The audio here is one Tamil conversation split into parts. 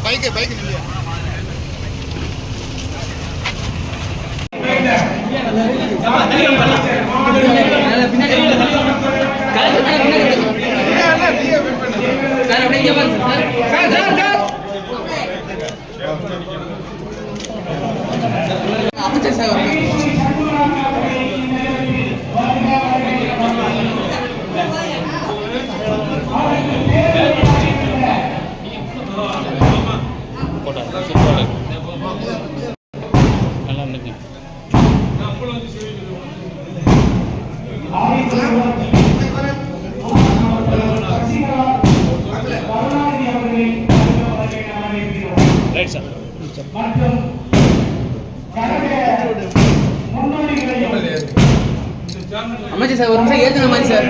பைக்கு பைக்கு நில்லையா சார் அமைச்சர் சார் ஒரு நிமிஷம் ஏற்றுன மாதிரி சார்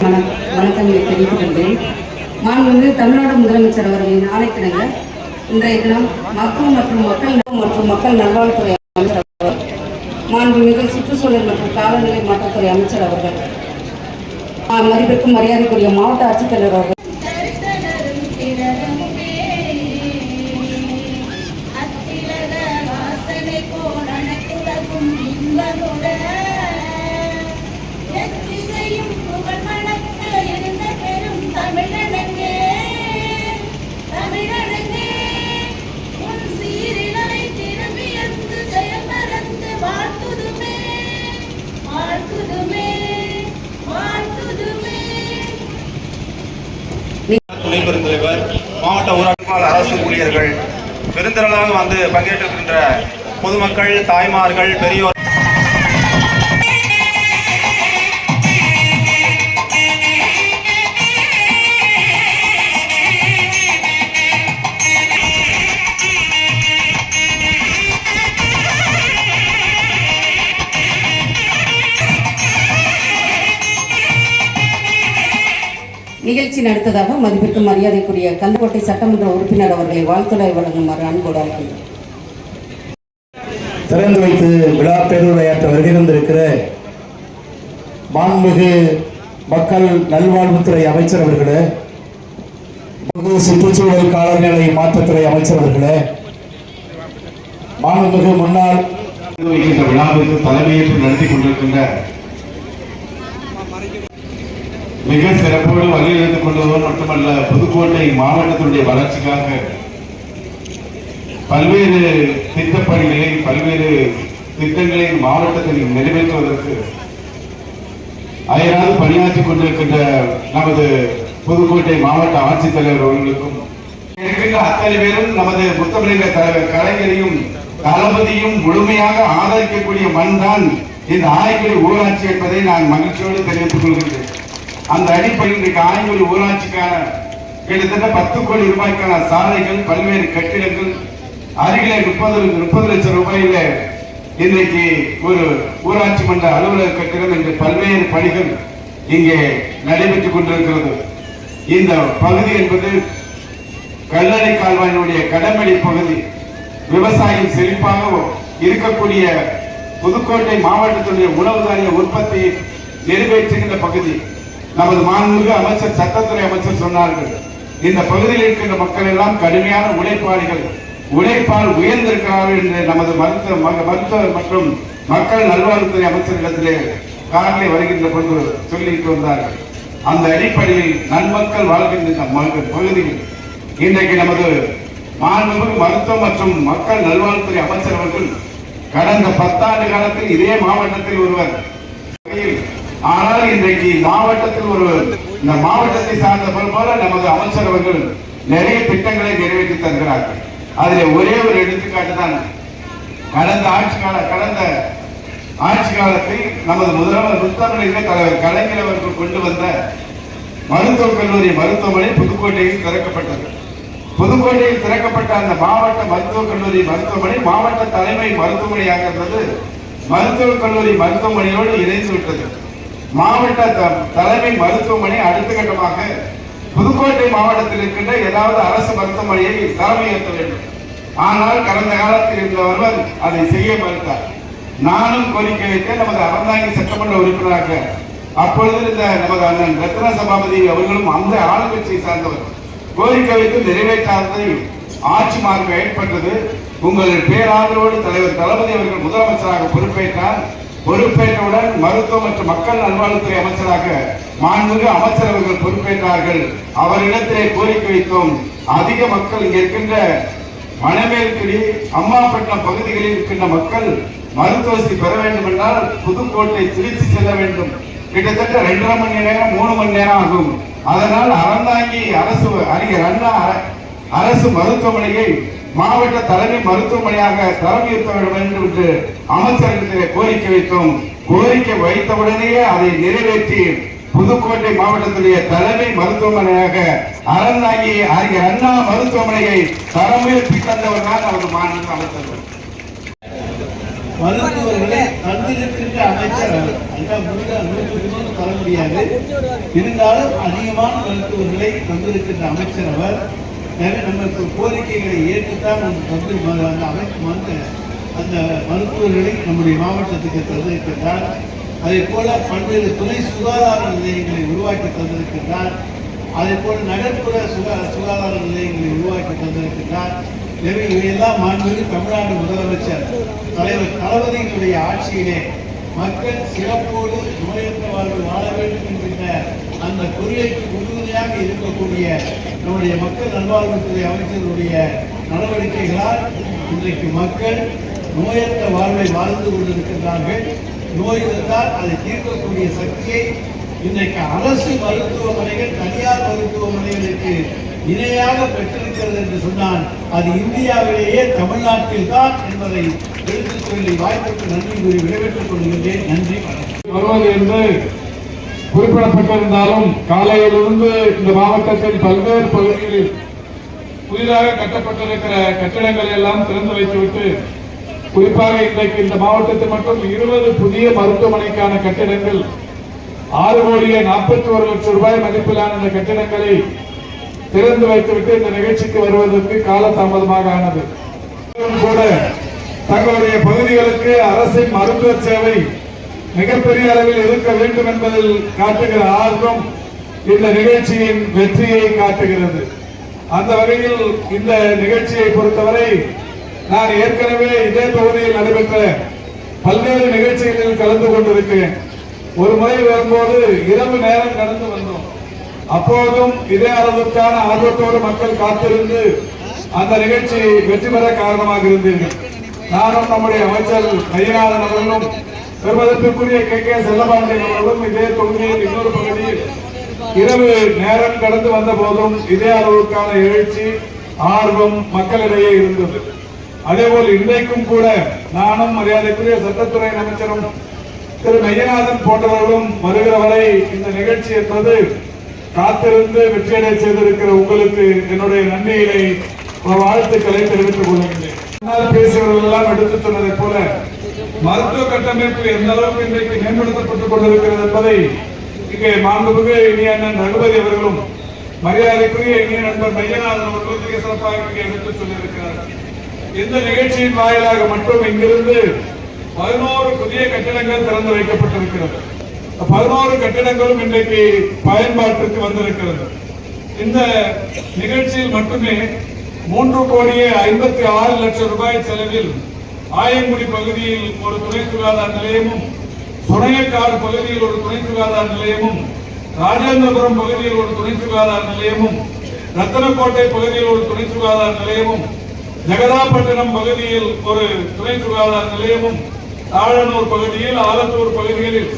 வணக்- வணக்கங்களை தெரிவித்துக் கொள்கிறேன் நான் வந்து தமிழ்நாடு முதலமைச்சர் அவர்களின் ஆணைக்கிணங்க இன்றைய தினம் மற்றும் மக்கள் மற்றும் மக்கள் நல்வாழ்வுத்துறை அமைச்சர் அவர்கள் மாண்புமிகு சுற்றுச்சூழல் மற்றும் காலநிலை மாற்றத்துறை அமைச்சர் அவர்கள். மதிப்பிற்கும் மரியாதைக்குரிய மாவட்ட ஆட்சித்தலைவர் அவர்கள். துணை பெருந்தலைவர் மாவட்ட ஊராட்சி அரசு ஊழியர்கள் பெருந்திரளாக வந்து பங்கேற்றிருக்கின்ற பொதுமக்கள் தாய்மார்கள் பெரியோர் நிகழ்ச்சியில் நடத்ததாக மதிப்பிற்கு மரியாதைக்குரிய கந்தக்கோட்டை சட்டமன்ற உறுப்பினர் அவர்களை வாழ்த்துறை வழங்குமாறு அன்போடு அழைக்கின்றோம். திறந்து வைத்து விழா பேருரையாற்ற வருகை மாண்புமிகு மக்கள் நல்வாழ்வுத்துறை அமைச்சர் அவர்களே சுற்றுச்சூழல் காலநிலை மாற்றத்துறை அமைச்சர் அவர்களே மாண்புமிகு முன்னாள் விழாவிற்கு தலைமையேற்று நடத்தி கொண்டிருக்கின்ற மிக சிறப்போடு வழியிழந்து கொண்டவர் மட்டுமல்ல புதுக்கோட்டை மாவட்டத்தினுடைய வளர்ச்சிக்காக பல்வேறு திட்டப்பணிகளை பல்வேறு திட்டங்களை மாவட்டத்தில் நிறைவேற்றுவதற்கு அயராது பணியாற்றிக் கொண்டிருக்கின்ற நமது புதுக்கோட்டை மாவட்ட ஆட்சித்தலைவர் அவர்களுக்கும் இருக்கின்ற அத்தனை பேரும் நமது முத்தமிழக தலைவர் கலைஞரையும் தளபதியும் முழுமையாக ஆதரிக்கக்கூடிய மண் தான் இந்த ஆய்குடி ஊராட்சி என்பதை நான் மகிழ்ச்சியோடு தெரிவித்துக் கொள்கின்றேன். அந்த அடிப்படையில் இன்றைக்கு ஆய்குடி ஊராட்சிக்கான கிட்டத்தட்ட பத்து கோடி ரூபாய்க்கான சாலைகள் பல்வேறு கட்டிடங்கள் அருகிலே முப்பது முப்பது லட்சம் ரூபாயில இன்றைக்கு ஒரு ஊராட்சி மன்ற அலுவலக கட்டிடம் என்று பல்வேறு பணிகள் இங்கே நடைபெற்றுக் கொண்டிருக்கிறது. இந்த பகுதி என்பது கல்லணை கால்வாயினுடைய கடமடை பகுதி. விவசாயம் செழிப்பாக இருக்கக்கூடிய புதுக்கோட்டை மாவட்டத்துடைய உணவு தானிய உற்பத்தியை நிறைவேற்றுகின்ற பகுதி. நமது மாண்புமிகு அமைச்சர் சட்டத்துறை அமைச்சர் சொன்னார்கள். இந்த பகுதியில் இருக்கின்ற மக்கள் எல்லாம் கடுமையான உழைப்பாளிகள். உழைப்பால் உயர்ந்திருக்கிறார்கள் என்று நமது மருத்துவ மருத்துவர் மற்றும் மக்கள் நல்வாழ்வுத்துறை அமைச்சரிடத்திலே காரிலே வருகின்ற பொழுது சொல்லிட்டு வந்தார்கள். அந்த அடிப்படையில் நன்மக்கள் வாழ்கின்ற இந்த பகுதியில் இன்றைக்கு நமது மாண்புமிகு மருத்துவம் மற்றும் மக்கள் நல்வாழ்வுத்துறை அமைச்சர் அவர்கள் கடந்த பத்தாண்டு காலத்தில் இதே மாவட்டத்தில் ஒருவர் வகையில் ஆனால் இன்றைக்கு மாவட்டத்தில் ஒரு இந்த மாவட்டத்தை சார்ந்த போல நமது அமைச்சர் அவர்கள் நிறைய திட்டங்களை நிறைவேற்றி தருகிறார்கள். அதில் ஒரே ஒரு எடுத்துக்காட்டு தான் கடந்த ஆட்சி கால கடந்த ஆட்சி காலத்தில் நமது முதல்வர் முத்தமிழக தலைவர் கலைஞர் அவர்கள் கொண்டு வந்த மருத்துவக் கல்லூரி மருத்துவமனை புதுக்கோட்டையில் திறக்கப்பட்டது. புதுக்கோட்டையில் திறக்கப்பட்ட அந்த மாவட்ட மருத்துவக் கல்லூரி மருத்துவமனை மாவட்ட தலைமை மருத்துவமனையாக இருந்தது. மருத்துவக் கல்லூரி மருத்துவமனையோடு இணைந்து விட்டது. மாவட்ட த- தலைமை மருத்துவமனை அடுத்த கட்டமாக புதுக்கோட்டை மாவட்டத்தில் இருக்கின்ற ஏதாவது அரசு மருத்துவமனையை தலைமையேற்ற வேண்டும். ஆனால் கடந்த காலத்தில் இருந்த ஒருவர் அதை செய்ய மறுத்தார். நானும் கோரிக்கை வைத்தேன் நமது அறந்தாங்கி சட்டமன்ற உறுப்பினராக. அப்பொழுது இருந்த நமது அண்ணன் ரத்ன சபாபதி அவர்களும் அந்த ஆளுங்கட்சியை சார்ந்தவர். கோரிக்கை வைத்து நிறைவேற்றாததை ஆட்சி மார்பு ஏற்பட்டது. உங்கள் பேராதரவோடு தலைவர் தளபதி அவர்கள் முதலமைச்சராக பொறுப்பேற்றார். பொறுப்பேற்றவுடன் மருத்துவ மற்றும் மக்கள் நல்வாழ்வுத்துறை அமைச்சராக மாண்புமிகு அமைச்சர் அவர்கள் பொறுப்பேற்றார்கள். அவரிடத்திலே கோரிக்கை வைத்தோம். அதிக மக்கள் இங்கே இருக்கின்ற மணமேல்குடி அம்மாப்பட்டினம் பகுதிகளில் இருக்கின்ற மக்கள் மருத்துவ வசதி பெற வேண்டும் என்றால் புதுக்கோட்டை திருச்சி செல்ல வேண்டும். கிட்டத்தட்ட ரெண்டரை மணி நேரம் மூணு மணி நேரம் ஆகும். அதனால் அறந்தாங்கி அரசு அறிஞர் அண்ணா அர- அரசு மருத்துவமனையை மாவட்ட தலைமை மருத்துவமனையாக தரம் இருக்க வேண்டும் என்று அமைச்சரிடத்திலே கோரிக்கை வைத்தோம். கோரிக்கை வைத்தவுடனேயே அதை நிறைவேற்றி புதுக்கோட்டை மாவட்டத்திலேயே தலைமை மருத்துவமனையாக அறந்தாங்கி அறிஞர் அண்ணா மருத்துவமனையை தரம் உயர்த்தி தந்தவர் தான் நமது மாநில அமைச்சர் மருத்துவர்களை தந்திருக்கின்ற அமைச்சர் அவர். தர முடியாது. இருந்தாலும் அதிகமான மருத்துவர்களை தந்திருக்கின்ற அமைச்சர் அவர். எனவே நமக்கு கோரிக்கைகளை ஏற்றுத்தான் நம்ம தந்து ம- அந்த அமைப்பு வந்து அந்த மருத்துவர்களை நம்முடைய மாவட்டத்துக்கு தந்திருக்கின்றார். அதே போல பல்வேறு துணை சுகாதார நிலையங்களை உருவாக்கி தந்திருக்கின்றார். அதே போல நகர்ப்புற சுகா சுகாதார நிலையங்களை உருவாக்கி தந்திருக்கின்றார். எனவே இவையெல்லாம் மாண்புமிகு தமிழ்நாடு முதலமைச்சர் தலைவர் தளபதியினுடைய ஆட்சியிலே மக்கள் சிறப்போடு நோயற்ற வாழ்வு வாழ வேண்டும் என்கின்ற அந்த கொள்கைக்கு உறுதுணையாக இருக்கக்கூடிய நம்முடைய மக்கள் நல்வாழ்வுத்துறை அமைச்சருடைய நடவடிக்கைகளால் இன்றைக்கு மக்கள் நோயற்ற வாழ்வை வாழ்ந்து கொண்டிருக்கின்றார்கள். நோய் இருந்தால் அதை தீர்க்கக்கூடிய சக்தியை இன்றைக்கு அரசு மருத்துவமனைகள் தனியார் மருத்துவமனைகளுக்கு இணையாக பெற்றிருக்கிறது என்று சொன்னால் அது இந்தியாவிலேயே தமிழ்நாட்டில் தான் என்பதை எடுத்துச் சொல்லி வாய்ப்புக்கு நன்றி கூறி விடைபெற்றுக் கொள்கின்றேன். நன்றி வணக்கம். வருவது என்று குறிப்பிடப்பட்டிருந்தாலும் காலையிலிருந்து இந்த மாவட்டத்தின் பல்வேறு பகுதிகளில் புதிதாக கட்டப்பட்டிருக்கிற கட்டிடங்களை எல்லாம் திறந்து வைத்துவிட்டு குறிப்பாக இன்றைக்கு இந்த மாவட்டத்தில் மட்டும் இருபது புதிய மருத்துவமனைக்கான கட்டிடங்கள் ஆறு கோடியே நாற்பத்தி ஒரு லட்சம் ரூபாய் மதிப்பிலான இந்த கட்டிடங்களை திறந்து வைத்துவிட்டு இந்த நிகழ்ச்சிக்கு வருவதற்கு காலதாமதமாக ஆனது. கூட தங்களுடைய பகுதிகளுக்கு அரசின் மருத்துவ சேவை மிகப்பெரிய அளவில் இருக்க வேண்டும் என்பதில் காட்டுகிற ஆர்வம் இந்த நிகழ்ச்சியின் வெற்றியை காட்டுகிறது. அந்த வகையில் இந்த நிகழ்ச்சியை பொறுத்தவரை நான் ஏற்கனவே இதே தொகுதியில் நடைபெற்ற பல்வேறு நிகழ்ச்சிகளில் கலந்து கொண்டிருக்கிறேன். ஒரு முறை வரும்போது இரவு நேரம் கடந்து வந்தோம். அப்போதும் இதே அளவுக்கான ஆர்வத்தோடு மக்கள் காத்திருந்து அந்த நிகழ்ச்சி வெற்றி பெற காரணமாக இருந்தீர்கள். நானும் நம்முடைய அமைச்சர் மையநாதன் அவர்களும் பெருமதிப்பிற்குரிய கே கே செல்லபாண்டியன் அவர்களும் இதே தொகுதியில் இன்னொரு பகுதியில் இரவு நேரம் கடந்து வந்த போதும் இதே அளவுக்கான எழுச்சி ஆர்வம் மக்களிடையே இருந்தது. அதேபோல் இன்றைக்கும் கூட நானும் மரியாதைக்குரிய சட்டத்துறை அமைச்சரும் திரு மையநாதன் போன்றவர்களும் வருகிற வரை இந்த நிகழ்ச்சி என்பது காத்திருந்து வெற்றியடை செய்திருக்கிற உங்களுக்கு என்னுடைய நன்றியினை வாழ்த்துக்களை தெரிவித்துக் கொள்கின்றேன் பேசியவர்கள் எல்லாம் எடுத்துச் சொன்னதை போல மருத்துவ கட்டமைப்பு எந்த அளவுக்கு இன்றைக்கு மேம்படுத்தப்பட்டுக் கொண்டிருக்கிறது என்பதை இங்கே மாண்புமிகு இனிய அண்ணன் ரகுபதி அவர்களும் மரியாதைக்குரிய இனிய நண்பர் மையநாதன் அவர்களும் மிக சிறப்பாக இங்கே எடுத்து சொல்லியிருக்கிறார். இந்த நிகழ்ச்சியின் வாயிலாக மட்டும் இங்கிருந்து பதினோரு புதிய கட்டிடங்கள் திறந்து வைக்கப்பட்டிருக்கிறது. பதினோரு கட்டிடங்களும் இன்றைக்கு பயன்பாட்டிற்கு வந்திருக்கிறது. இந்த நிகழ்ச்சியில் மட்டுமே மூன்று கோடியே ஐம்பத்தி ஆறு லட்சம் ரூபாய் செலவில் ஆயங்குடி பகுதியில் ஒரு துணை சுகாதார நிலையமும் சுனையக்காடு பகுதியில் ஒரு துணை சுகாதார நிலையமும் ராஜேந்திரபுரம் பகுதியில் ஒரு துணை சுகாதார நிலையமும் ரத்தனக்கோட்டை பகுதியில் ஒரு துணை சுகாதார நிலையமும் ஜெகதாப்பட்டினம் பகுதியில் ஒரு துணை சுகாதார நிலையமும் தாழனூர் பகுதியில் ஆலத்தூர் பகுதிகளில்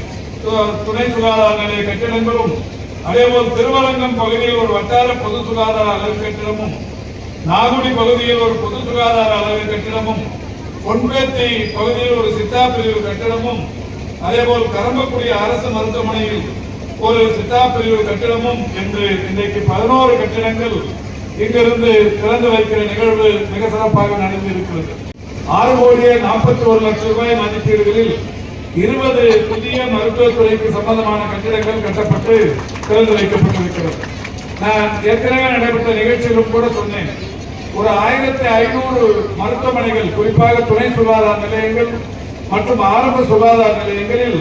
து- துணை சுகாதார நிலைய கட்டிடங்களும் அதேபோல் திருவரங்கம் பகுதியில் ஒரு வட்டார பொது சுகாதார அளவு கட்டிடமும் நாகுடி பகுதியில் ஒரு பொது சுகாதார அளவு கட்டிடமும் பொன்பேத்தி பகுதியில் ஒரு சித்தா பிரிவு கட்டிடமும் அதேபோல் கரம்பக்குடி அரசு மருத்துவமனையில் ஒரு சித்தா பிரிவு கட்டிடமும் என்று இன்றைக்கு பதினோரு கட்டிடங்கள் இங்கிருந்து திறந்து வைக்கிற நிகழ்வு மிக சிறப்பாக நடந்து இருக்கிறது ஆறு கோடியே நாற்பத்தி ஒரு லட்சம் ரூபாய் மதிப்பீடுகளில் இருபது புதிய மருத்துவத்துறைக்கு சம்பந்தமான கட்டிடங்கள் கட்டப்பட்டு திறந்து வைக்கப்பட்டிருக்கிறது. நான் ஏற்கனவே நடைபெற்ற நிகழ்ச்சியிலும் கூட சொன்னேன் ஒரு ஆயிரத்தி ஐநூறு மருத்துவமனைகள் குறிப்பாக துணை சுகாதார நிலையங்கள் மற்றும் ஆரம்ப சுகாதார நிலையங்களில்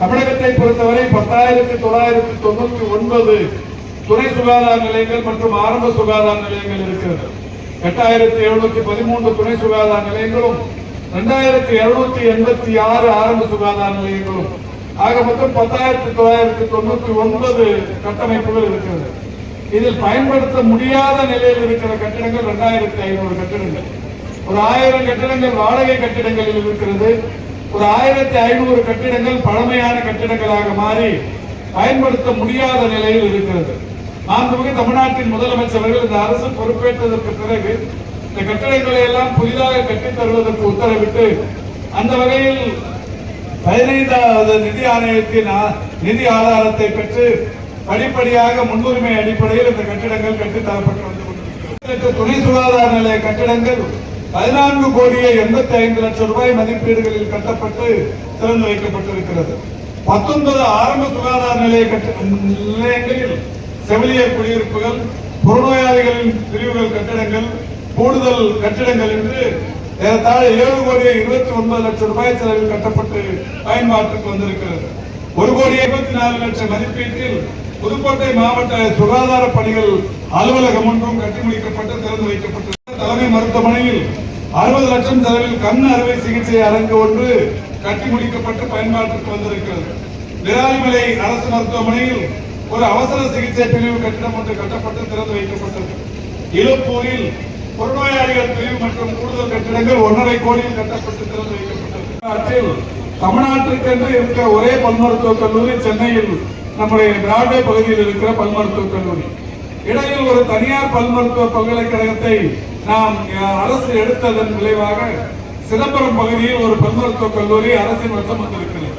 தமிழகத்தை பொறுத்தவரை பத்தாயிரத்தி தொள்ளாயிரத்தி தொண்ணூத்தி ஒன்பது துணை சுகாதார நிலையங்கள் மற்றும் ஆரம்ப சுகாதார நிலையங்கள் இருக்கிறது. எட்டாயிரத்தி எழுநூத்தி பதிமூன்று துணை சுகாதார நிலையங்களும் ரெண்டாயிரத்தி எழுநூத்தி எண்பத்தி ஆறு ஆரம்ப சுகாதார நிலையங்களும். ஆக மொத்தம் பத்தாயிரத்தி தொள்ளாயிரத்தி தொண்ணூத்தி ஒன்பது கட்டமைப்புகள் இருக்கிறது. இதில் பயன்படுத்த முடியாத நிலையில் இருக்கிற கட்டிடங்கள் ரெண்டாயிரத்தி ஐநூறு கட்டிடங்கள். ஒரு ஆயிரம் கட்டிடங்கள் வாடகை கட்டிடங்களில் இருக்கிறது. ஒரு ஆயிரத்தி ஐநூறு கட்டிடங்கள் பழமையான கட்டிடங்களாக மாறி பயன்படுத்த முடியாத நிலையில் இருக்கிறது. மாண்புமிகு தமிழ்நாட்டின் முதலமைச்சர்கள் இந்த அரசு பொறுப்பேற்றதற்கு பிறகு இந்த கட்டிடங்களை எல்லாம் புதிதாக கட்டித் தருவதற்கு உத்தரவிட்டு அந்த வகையில் பதினைந்தாவது நிதி ஆணையத்தின் நிதி ஆதாரத்தை பெற்று படிப்படியாக முன்னுரிமை அடிப்படையில் இந்த கட்டிடங்கள் கட்டித்தரப்பட்டு வந்து கொண்டிருக்கிறது. துணை சுகாதார நிலைய கட்டிடங்கள் பதினான்கு கோடியே எண்பத்தி ஐந்து லட்சம் ரூபாய் மதிப்பீடுகளில் கட்டப்பட்டு திறந்து வைக்கப்பட்டிருக்கிறது. பத்தொன்பது ஆரம்ப சுகாதார நிலைய கட்ட- நிலையங்களில் செவிலியர் குடியிருப்புகள் புறநோயாளிகளின் பிரிவுகள் கட்டிடங்கள் கூடுதல் கட்டிடங்கள் என்று ஏறத்தாழ ஏழு கோடியே இருபத்தி ஒன்பது லட்சம் ரூபாய் செலவில் கட்டப்பட்டு பயன்பாட்டுக்கு வந்திருக்கிறது. ஒரு கோடி இருபத்தி நாலு லட்சம் மதிப்பீட்டில் புதுக்கோட்டை மாவட்ட சுகாதார பணிகள் அலுவலகம் ஒன்றும் கட்டி முடிக்கப்பட்டு திறந்து வைக்கப்பட்டது தலைமை மருத்துவமனையில் அறுபது லட்சம் செலவில் கண் அறுவை சிகிச்சை அரங்கு ஒன்று கட்டி முடிக்கப்பட்டு பயன்பாட்டுக்கு வந்திருக்கிறது. விராலிமலை அரசு மருத்துவமனையில் ஒரு அவசர சிகிச்சை பிரிவு கட்டிடம் ஒன்று கட்டப்பட்டு திறந்து வைக்கப்பட்டது இழுப்பூரில் புறநோயாளிகள் பிரிவு மற்றும் கூடுதல் கட்டிடங்கள் ஒன்றரை கோடியில் கட்டப்பட்டு திறந்து வைக்கப்பட்டது தமிழ்நாட்டில் தமிழ்நாட்டிற்கென்று இருக்கிற ஒரே பல் மருத்துவக் கல்லூரி சென்னையில் நம்முடைய பிராட்வே பகுதியில் இருக்கிற பல் மருத்துவக் கல்லூரி. இடையில் ஒரு தனியார் பல் மருத்துவ பல்கலைக்கழகத்தை நாம் அரசு எடுத்ததன் விளைவாக சிதம்பரம் பகுதியில் ஒரு பல் மருத்துவக் கல்லூரி அரசின் வசம் வந்திருக்கிறது.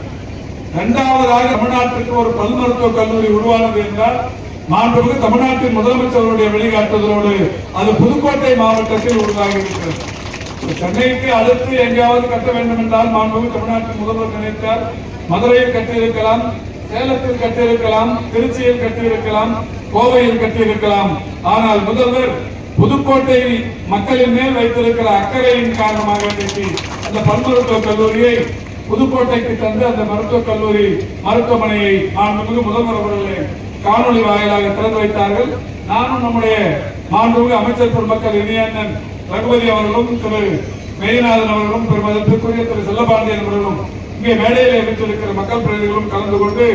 இரண்டாவதாக தமிழ்நாட்டுக்கு ஒரு பல் மருத்துவக் கல்லூரி உருவானது என்றால் மாண்புமிகு தமிழ்நாட்டின் முதலமைச்சருடைய வழிகாட்டுதலோடு அது புதுக்கோட்டை மாவட்டத்தில் உருவாகி இருக்கிறது சென்னைக்கு அடுத்து எங்கேயாவது கட்ட வேண்டும் என்றால் மாண்புமிகு தமிழ்நாட்டின் முதல்வர் நினைத்தார். மதுரையில் கட்டியிருக்கலாம். சேலத்தில் கட்டியிருக்கலாம் திருச்சியில் கட்டியிருக்கலாம் கோவையில் கட்டியிருக்கலாம். ஆனால் முதல்வர் புதுக்கோட்டை மக்களின் மேல் வைத்திருக்கிற அக்கறையின் காரணமாக இன்றைக்கு அந்த பல் கல்லூரியை புதுக்கோட்டைக்கு தந்து அந்த மருத்துவக் கல்லூரி மருத்துவமனையை மாண்புமிகு முதல்வர் அவர்களே காணொளி வாயிலாக திறந்து வைத்தார்கள். நானும் நம்முடைய மாண்புமிகு அமைச்சர் பெருமக்கள் இணையண்ணன் ரகுபதி அவர்களும் திரு மெய்நாதன் அவர்களும் பெருமதற்குரிய திரு செல்லபாண்டியன் அவர்களும் இங்கே மேடையில் அமைச்சிருக்கிற மக்கள் பிரதிநிதிகளும் கலந்து கொண்டு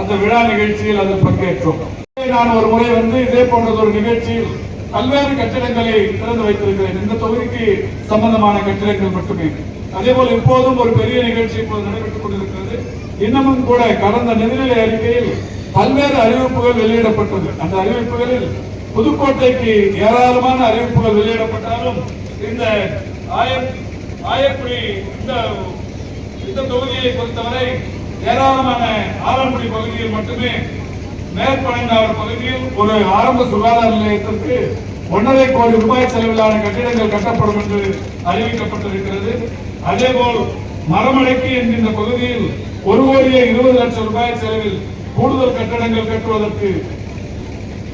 அந்த விழா நிகழ்ச்சியில் அதில் பங்கேற்றோம். நான் ஒரு முறை வந்து இதே போன்றது ஒரு நிகழ்ச்சியில் பல்வேறு கட்டிடங்களை திறந்து வைத்திருக்கிறேன். இந்த தொகுதிக்கு சம்பந்தமான கட்டிடங்கள் மட்டுமே. அதே போல இப்போதும் ஒரு பெரிய நிகழ்ச்சி இப்போது நடைபெற்றுக் கொண்டிருக்கிறது. இன்னமும் கூட கடந்த நிதிநிலை அறிக்கையில் பல்வேறு அறிவிப்புகள் வெளியிடப்பட்டது. அந்த அறிவிப்புகளில் புதுக்கோட்டைக்கு ஏராளமான அறிவிப்புகள் வெளியிடப்பட்டாலும் இந்த ஆயர் ஆயக்குடி இந்த இந்த தொகுதியை பொறுத்தவரை ஏராளமான ஆலங்குடி பகுதியில் மட்டுமே மேற்பனைந்தாவரம் பகுதியில் ஒரு ஆரம்ப சுகாதார நிலையத்திற்கு ஒன்றரை கோடி ரூபாய் செலவிலான கட்டிடங்கள் கட்டப்படும் என்று அறிவிக்கப்பட்டிருக்கிறது. அதேபோல் மரமடைக்கு என்கின்ற பகுதியில் ஒரு கோடியே இருபது லட்சம் ரூபாய் செலவில் கூடுதல் கட்டடங்கள் கட்டுவதற்கு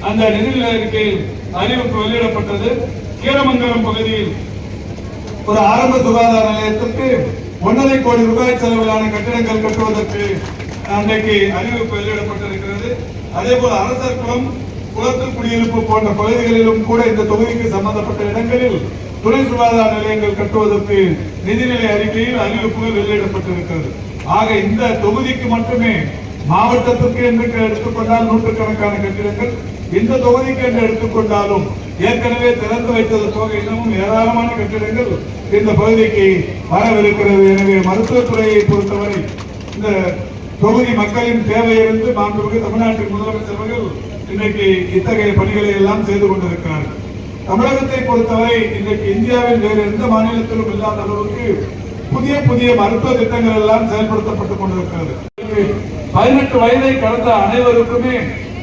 அந்த நிதிநிலை அறிக்கையில் அறிவிப்பு வெளியிடப்பட்டது. கீரமங்கலம் பகுதியில் ஒரு ஆரம்ப சுகாதார நிலையத்திற்கு ஒன்றரை கோடி ரூபாய் செலவிலான கட்டிடங்கள் கட்டுவதற்கு அன்றைக்கு அறிவிப்பு வெளியிடப்பட்டிருக்கிறது. அதே போல அரசர் குளம் குளத்தில் குடியிருப்பு போன்ற பகுதிகளிலும் கூட இந்த தொகுதிக்கு சம்பந்தப்பட்ட இடங்களில் துணை சுகாதார நிலையங்கள் கட்டுவதற்கு நிதிநிலை அறிக்கையில் அறிவிப்புகள் வெளியிடப்பட்டிருக்கிறது. ஆக இந்த தொகுதிக்கு மட்டுமே மாவட்டத்திற்கு என்று எடுத்துக்கொண்டால் நூற்றுக்கணக்கான கட்டிடங்கள் இந்த தொகுதிக்கு என்று எடுத்துக்கொண்டாலும் ஏற்கனவே திறந்து வைத்ததற்காக இன்னமும் ஏராளமான கட்டிடங்கள் இந்த பகுதிக்கு வரவிருக்கிறது. எனவே மருத்துவத்துறையை பொறுத்தவரை இந்த தொகுதி மக்களின் தேவையிலிருந்து மாண்புமிகு தமிழ்நாட்டின் முதலமைச்சர் அவர்கள் இன்றைக்கு இத்தகைய பணிகளை எல்லாம் செய்து கொண்டிருக்கிறார்கள் தமிழகத்தை பொறுத்தவரை இன்றைக்கு இந்தியாவில் வேறு எந்த மாநிலத்திலும் இல்லாத அளவுக்கு புதிய புதிய மருத்துவ திட்டங்கள் எல்லாம் செயல்படுத்தப்பட்டுக் கொண்டிருக்கிறது. பதினெட்டு வயதை கடந்த அனைவருக்குமே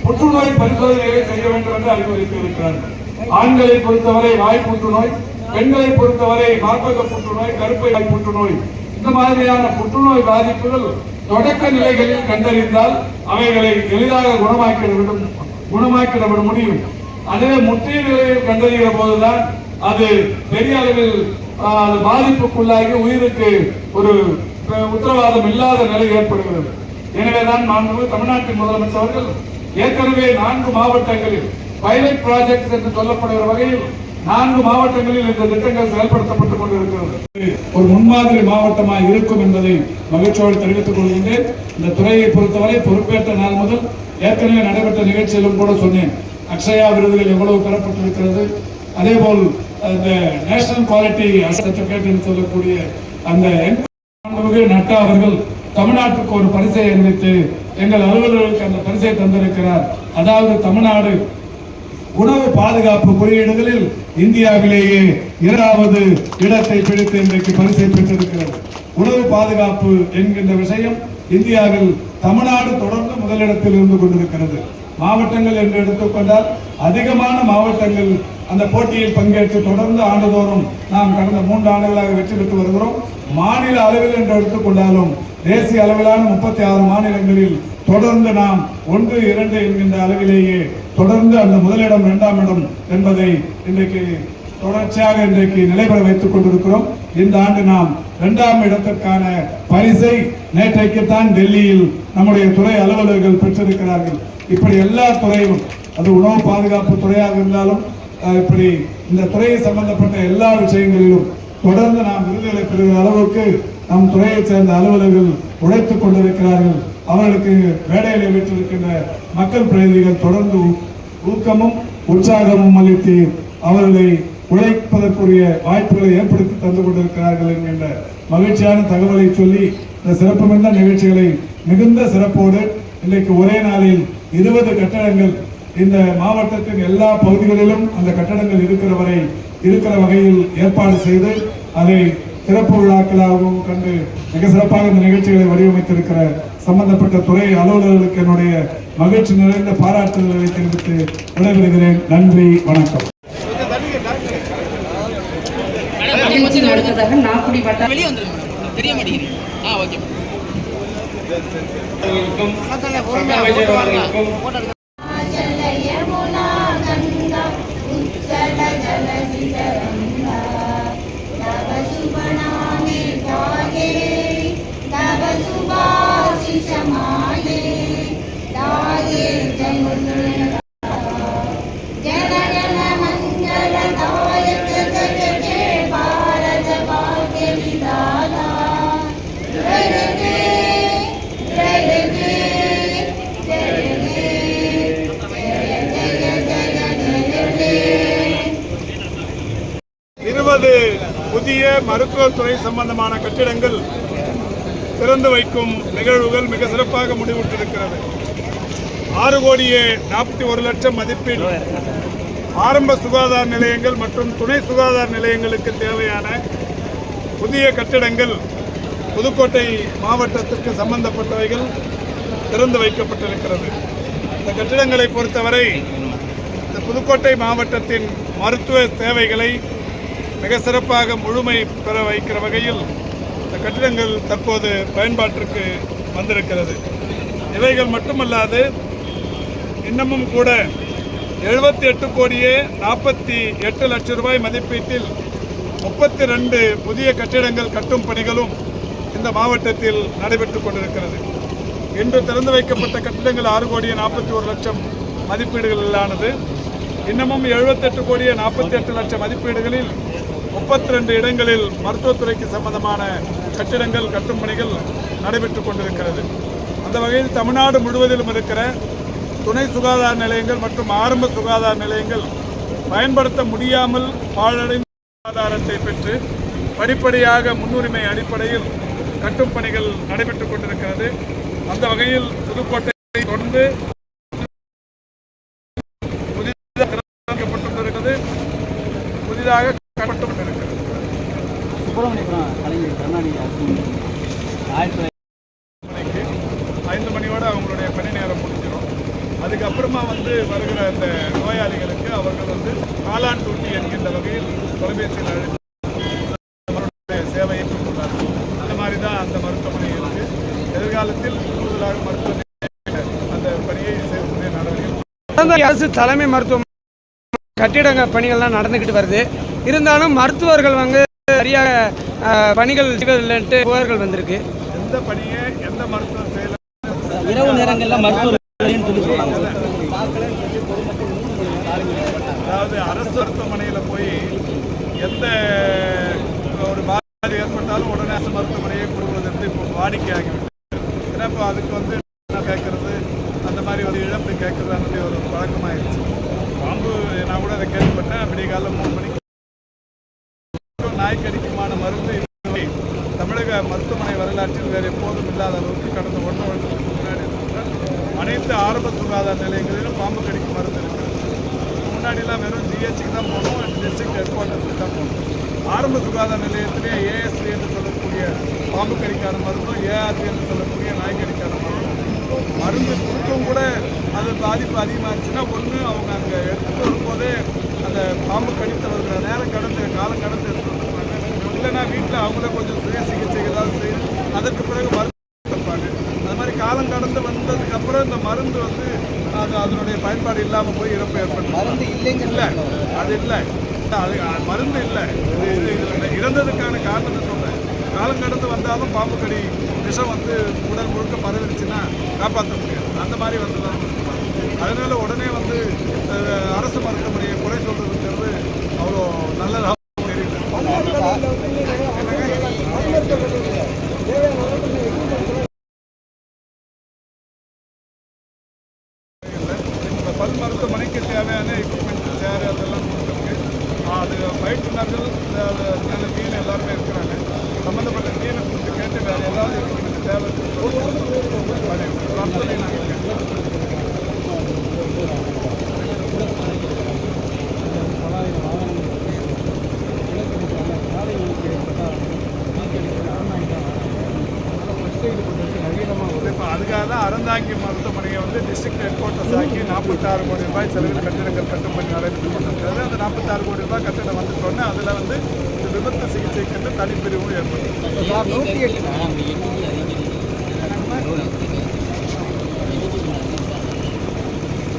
புற்றுநோய் பரிசோதனைகளை செய்ய வேண்டும் என்று அறிவுறுத்திருக்கிறார்கள் ஆண்களை பொறுத்தவரை வாய் புற்றுநோய் பெண்களை பொறுத்தவரை மார்பக புற்றுநோய் கருப்பை வாய் புற்றுநோய் இந்த மாதிரியான புற்றுநோய் பாதிப்புகள் தொடக்க நிலைகளில் கண்டறிந்தால் அவைகளை எளிதாக குணமாக்கிட விடும் குணமாக்கிட விட முடியும். அதே முற்றிய நிலையில் கண்டறிகிற போதுதான் அது பெரிய அளவில் பாதிப்புக்குள்ளாகி உயிருக்கு ஒரு உத்தரவாதம் இல்லாத நிலை ஏற்படுகிறது. எனவேதான் மாண்பு தமிழ்நாட்டின் முதலமைச்சர் அவர்கள் ஏற்கனவே நான்கு மாவட்டங்களில் பைலட் ப்ராஜெக்ட் என்று சொல்லப்படுகிற வகையில் நான்கு மாவட்டங்களில் இந்த திட்டங்கள் செயல்படுத்தப்பட்டுக் கொண்டிருக்கிறது. ஒரு முன்மாதிரி மாவட்டமாக இருக்கும் என்பதை மகிழ்ச்சியோடு தெரிவித்துக் கொள்கின்றேன். இந்த துறையை பொறுத்தவரை பொறுப்பேற்ற நாள் முதல் ஏற்கனவே நடைபெற்ற நிகழ்ச்சியிலும் கூட சொன்னேன். அக்ஷயா விருதுகள் எவ்வளவு பெறப்பட்டிருக்கிறது? அதே போல் அந்த நேஷனல் குவாலிட்டி சர்டிபிகேட் என்று சொல்லக்கூடிய அந்த நட்டா அவர்கள் தமிழ்நாட்டுக்கு ஒரு பரிசை அறிவித்து எங்கள் அலுவலர்களுக்கு அந்த பரிசை தந்திருக்கிறார். அதாவது தமிழ்நாடு உணவு பாதுகாப்பு குறியீடுகளில் இந்தியாவிலேயே இரண்டாவது இடத்தை பிடித்து இன்றைக்கு பரிசை பெற்றிருக்கிறது. உணவு பாதுகாப்பு என்கின்ற விஷயம் இந்தியாவில் தமிழ்நாடு தொடர்ந்து முதலிடத்தில் இருந்து கொண்டிருக்கிறது. மாவட்டங்கள் என்று எடுத்துக்கொண்டால் அதிகமான மாவட்டங்கள் அந்த போட்டியில் பங்கேற்று தொடர்ந்து ஆண்டுதோறும் நாம் கடந்த மூன்று ஆண்டுகளாக வெற்றி பெற்று வருகிறோம். மாநில அளவில் என்று எடுத்துக்கொண்டாலும் தேசிய அளவிலான முப்பத்தி ஆறு மாநிலங்களில் தொடர்ந்து நாம் ஒன்று இரண்டு என்கின்ற அளவிலேயே தொடர்ந்து அந்த முதலிடம் இரண்டாம் இடம் என்பதை இன்றைக்கு தொடர்ச்சியாக இன்றைக்கு நிலைபெற வைத்துக் கொண்டிருக்கிறோம். இந்த ஆண்டு நாம் இரண்டாம் இடத்திற்கான பரிசை நேற்றைக்குத்தான் டெல்லியில் நம்முடைய துறை அலுவலர்கள் பெற்றிருக்கிறார்கள். இப்படி எல்லா துறையும் அது உணவு பாதுகாப்பு துறையாக இருந்தாலும் இப்படி இந்த துறையை சம்பந்தப்பட்ட எல்லா விஷயங்களிலும் தொடர்ந்து நாம் விருதுகளை பெறுகிற அளவுக்கு நம் துறையைச் சேர்ந்த அலுவலர்கள் உழைத்துக் கொண்டிருக்கிறார்கள். அவர்களுக்கு வேலையில வீட்டிருக்கின்ற மக்கள் பிரதிநிதிகள் தொடர்ந்து ஊக்கமும் உற்சாகமும் அளித்து அவர்களை உழைப்பதற்குரிய வாய்ப்புகளை ஏற்படுத்தி தந்து கொண்டிருக்கிறார்கள் என்கின்ற மகிழ்ச்சியான தகவலை சொல்லி இந்த சிறப்புமிக்க நிகழ்ச்சிகளை மிகுந்த சிறப்போடு இன்றைக்கு ஒரே நாளில் இருபது கட்டடங்கள் இந்த மாவட்டத்தின் எல்லா பகுதிகளிலும் அந்த கட்டடங்கள் இருக்கிற வரை இருக்கிற வகையில் ஏற்பாடு செய்து அதை சிறப்பு விழாக்களாகவும் கண்டு மிக சிறப்பாக இந்த நிகழ்ச்சிகளை வடிவமைத்திருக்கிற சம்பந்தப்பட்ட துறை அலுவலர்களுக்கு என்னுடைய மகிழ்ச்சி நிறைந்த பாராட்டுதல்களை தெரிவித்து விடைபெறுகிறேன். நன்றி வணக்கம். அடுத்ததாக நாக்குடி வட்ட வெளியே வந்துருங்க. தெரிய மாட்டேங்குது. ஆ ஓகே. மருத்துவத்துறை சம்பந்தமான கட்டிடங்கள் திறந்து வைக்கும் நிகழ்வுகள் மிக சிறப்பாக முடிவுற்றிருக்கிறது. ஆறு கோடியே நாற்பத்தி ஒரு லட்சம் மதிப்பீடு ஆரம்ப சுகாதார நிலையங்கள் மற்றும் துணை சுகாதார நிலையங்களுக்கு தேவையான புதிய கட்டிடங்கள் புதுக்கோட்டை மாவட்டத்திற்கு சம்பந்தப்பட்டவைகள் திறந்து வைக்கப்பட்டிருக்கிறது. இந்த கட்டிடங்களை பொறுத்தவரை இந்த புதுக்கோட்டை மாவட்டத்தின் மருத்துவ தேவைகளை மிக சிறப்பாக முழுமை பெற வைக்கிற வகையில் இந்த கட்டிடங்கள் தற்போது பயன்பாட்டிற்கு வந்திருக்கிறது. இவைகள் மட்டுமல்லாது இன்னமும் கூட எழுபத்தி எட்டு கோடியே நாற்பத்தி எட்டு லட்சம் ரூபாய் மதிப்பீட்டில் முப்பத்தி ரெண்டு புதிய கட்டிடங்கள் கட்டும் பணிகளும் இந்த மாவட்டத்தில் நடைபெற்றுக் கொண்டிருக்கிறது. இன்று திறந்து வைக்கப்பட்ட கட்டிடங்கள் ஆறு கோடியே நாற்பத்தி ஒரு லட்சம் மதிப்பீடுகளிலானது இன்னமும் எழுபத்தெட்டு கோடியே நாற்பத்தி எட்டு லட்சம் மதிப்பீடுகளில் முப்பத்தி ரெண்டு இடங்களில் மருத்துவத்துறைக்கு சம்பந்தமான கட்டிடங்கள் கட்டும் பணிகள் நடைபெற்றுக் கொண்டிருக்கிறது. அந்த வகையில் தமிழ்நாடு முழுவதிலும் இருக்கிற துணை சுகாதார நிலையங்கள் மற்றும் ஆரம்ப சுகாதார நிலையங்கள் பயன்படுத்த முடியாமல் பாழடைந்த சுகாதாரத்தை பெற்று படிப்படியாக முன்னுரிமை அடிப்படையில் கட்டும் பணிகள் நடைபெற்றுக் கொண்டிருக்கிறது. அந்த வகையில் புதுக்கோட்டை தொடர்ந்து புதிதாக திறக்கப்பட்டுள்ளது புதிதாக கட்டப்பட்டு கொண்டிருக்கிறது சுப்பிரமணியபுரம் கலைஞர் கருணாநிதி அரசு ஆயிரத்தி மணிக்கு ஐந்து மணியோட அவங்களுடைய பணி நேரம் முடிஞ்சிடும். அதுக்கப்புறமா வந்து வருகிற அந்த நோயாளிகளுக்கு அவர்கள் வந்து காலான் டூட்டி என்கின்ற வகையில் தொலைபேசியில் அழைத்து அவருடைய சேவையை கொண்டுள்ளார்கள் அந்த மாதிரி தான் அந்த மருத்துவமனை இருக்கு. எதிர்காலத்தில் கூடுதலாக மருத்துவமனை அந்த பணியை செய்யக்கூடிய நடவடிக்கை கடந்த அரசு தலைமை மருத்துவ கட்டிடங்க பணிகள்லாம் நடந்துக்கிட்டு வருது. இருந்தாலும் மருத்துவர்கள் வந்து சரியாக பணிகள் செய்வதில்லைன்ட்டு புகார்கள் வந்திருக்கு. எந்த பணியை எந்த மருத்துவர் செய்யல? இரவு நேரங்களில் மருத்துவர் அதாவது அரசு மருத்துவமனையில் போய் எந்த ஒரு பாதி ஏற்பட்டாலும் உடனே அரசு மருத்துவமனையை வந்து இப்போ வாடிக்கையாகிவிட்டது ஏன்னா இப்போ அதுக்கு வந்து என்ன கேட்கறது அந்த மாதிரி ஒரு இழப்பு கேட்கறதானது ஒரு பழக்கமாயிருச்சு பாம்பு நான் கூட அதை கேள்விப்பட்டேன். விடிய காலம் மூணு மணிக்கு நாய்க்கடிக்குமான மருந்து தமிழக மருத்துவமனை வரலாற்றில் வேறு எப்போதும் இல்லாத அளவுக்கு கடந்த ஒன்றரை வருடத்துக்கு முன்னாடி அனைத்து ஆரம்ப சுகாதார நிலையங்களிலும் பாம்பு கடிக்கும் மருந்து இருக்கிறது முன்னாடிலாம் வெறும் ஜிஹெச்சுக்கு தான் போகணும் டிஸ்ட்ரிக்ட் ஹெட் குவார்ட்டர்ஸுக்கு தான் போகணும் ஆரம்ப சுகாதார நிலையத்திலே ஏஎஸ்சி என்று சொல்லக்கூடிய பாம்பு கடிக்கான மருந்தும் ஏஆர்டி என்று சொல்லக்கூடிய நாய்க்கடிக்கான மருந்து கொடுத்தும் கூட அது பாதிப்பு அதிகமாச்சுன்னா ஒன்று அவங்க அங்கே எடுத்துட்டு வரும்போதே அந்த பாம்பு கடித்தவர்களை நேரம் கடந்து காலம் கடந்து எடுத்து வந்துருப்பாங்க இல்லைன்னா வீட்டில் அவங்களே கொஞ்சம் சுய சிகிச்சை ஏதாவது செய்து அதற்கு பிறகு மருந்து இருப்பாங்க அது மாதிரி காலம் கடந்து வந்ததுக்கு அப்புறம் இந்த மருந்து வந்து அது அதனுடைய பயன்பாடு இல்லாமல் போய் இறப்பு ஏற்படும் மருந்து இல்லைங்க இல்லை அது இல்லை. அது மருந்து இல்லை. இது இறந்ததுக்கான காரணத்தை காலம் கடந்து வந்தாலும் பாம்பு கடி விஷம் வந்து உடல் முழுக்க பரவிடுச்சுன்னா காப்பாற்ற முடியாது. அந்த மாதிரி வந்து தான் அதனால உடனே வந்து அரசு மருத்துவமனையை குறை சொல்றதுங்கிறது அவ்வளோ நல்லதாக அதுக்காக தான் அறந்தாங்கி மருத்துவமனையை வந்து டிஸ்ட்ரிக்ட் ஹெட் குவார்ட்டர்ஸ் ஆக்கி நாற்பத்தாறு கோடி ரூபாய் செலவில் கட்டிடங்கள் கட்டும் பணி நடைபெற்று கொண்டிருக்கிறது. அந்த நாற்பத்தாறு கோடி ரூபாய் கட்டிடம் வந்துட்டோன்னே அதில் வந்து இந்த விபத்து சிகிச்சைக்கு தனிப்பிரிவும் ஏற்படும்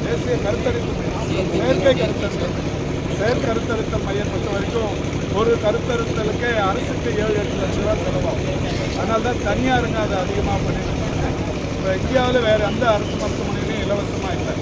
தேசிய கருத்தரிப்பு செயற்கை கருத்தரித்தல் செயற் கருத்தரித்தல் மையம் பொறுத்த வரைக்கும் ஒரு கருத்தரித்தலுக்கு அரசுக்கு ஏழு எட்டு லட்ச ரூபா செலவாகும். அதனால தான் தனியாருங்க அதை அதிகமாக பண்ணிட்டு இந்தியாவில் வேறு எந்த அரசு மருத்துவமனையிலையும் இலவசமாக இல்லை.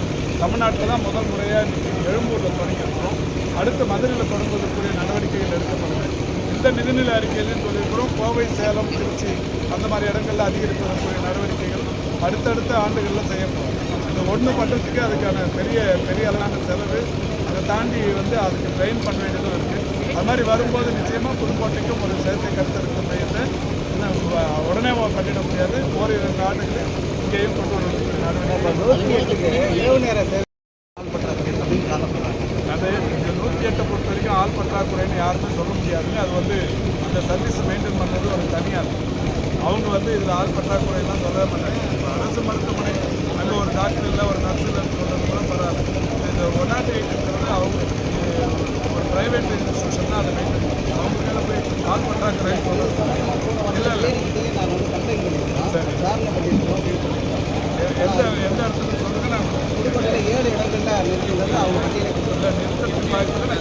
தமிழ்நாட்டில் தான் முதல் முறையாக இன்றைக்கி எழும்பூரில் தொடங்கியிருக்கிறோம். அடுத்து மதுரையில் தொடங்குவதற்குரிய நடவடிக்கைகள் எடுக்கப்படுது இந்த நிதிநிலை அறிக்கையிலையும் சொல்லியிருக்கிறோம். கோவை சேலம் திருச்சி அந்த மாதிரி இடங்களில் அதிகரிப்பதற்குரிய நடவடிக்கைகள் அடுத்தடுத்த ஆண்டுகளில் செய்யப்படும். இந்த ஒன்று பண்ணுறதுக்கு அதுக்கான பெரிய பெரிய அளவான செலவு அதை தாண்டி வந்து அதுக்கு ட்ரெயின் பண்ண வேண்டியதும் இருக்குது அது மாதிரி வரும்போது நிச்சயமாக புதுக்கோட்டைக்கும் ஒரு செயற்கை கருத்தெடுக்கும் மையத்தை உடனே பண்ணிட முடியாது. ஓரிரு ஆண்டுகளில் ಸೇವೆ Bye.